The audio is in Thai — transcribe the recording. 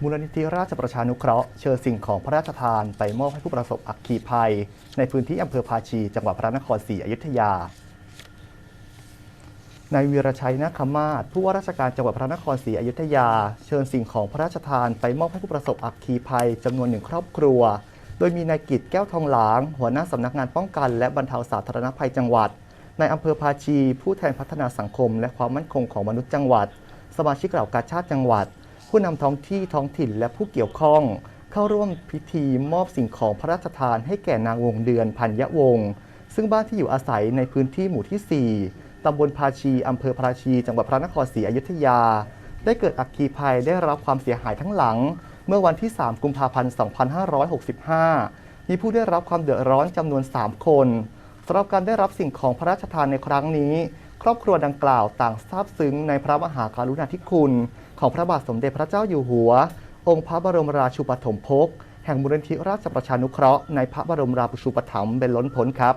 มูลนิธิราชประชานุเคราะห์เชิญสิ่งของพระราชทานไปมอบให้ผู้ประสบอัคคีภัย ในพื้นที่อำเภอภาชี จังหวัดพระนครศรีอยุธยานายวีรชัยนาคมาศผู้ว่าราชการจังหวัดพระนครศรีอยุธยา เชิญสิ่งของพระราชทานไปมอบให้ผู้ประสบอัคคีภัยจำนวนหนึ่งครอบครัว โดยมีนายกิจแก้วทองหลาง หัวหน้าสำนักงานป้องกัน และบรรเทาสาธารณภัยจังหวัดนายอำเภอภาชี ผู้แทนพัฒนาสังคม และความมั่นคงของมนุษย์จังหวัด สมาชิกเหล่ากาชาติจังหวัด ผู้นำท้องที่ท้องถิ่นและผู้เกี่ยวข้อง เข้าร่วมพิธีมอบสิ่งของพระราชทานให้แก่นางวงเดือนพันยะวงศ์ซึ่งบ้านที่อยู่อาศัยในพื้นที่หมู่ที่ 4 ตำบลภาชีอำเภอภาชี จังหวัดพระนครศรีอยุธยา ได้เกิดอัคคีภัยได้รับความเสียหายทั้งหลัง เมื่อวันที่ 3 กุมภาพันธ์ 2565 มีผู้ได้รับความเดือดร้อนจำนวน 3 คนสำหรับการได้รับสิ่งของพระราชทานในครั้งนี้ ครอบครัวดังกล่าวต่างซาบซึ้งในพระมหากรุณาธิคุณ ของพระบาทสมเด็จพระเจ้าอยู่หัว องค์พระบรมราชูปถมภกแห่งมูลนิธิราชประชานุเคราะห์ในพระบรมราชูปถัมภ์เป็นล้นพ้นครับ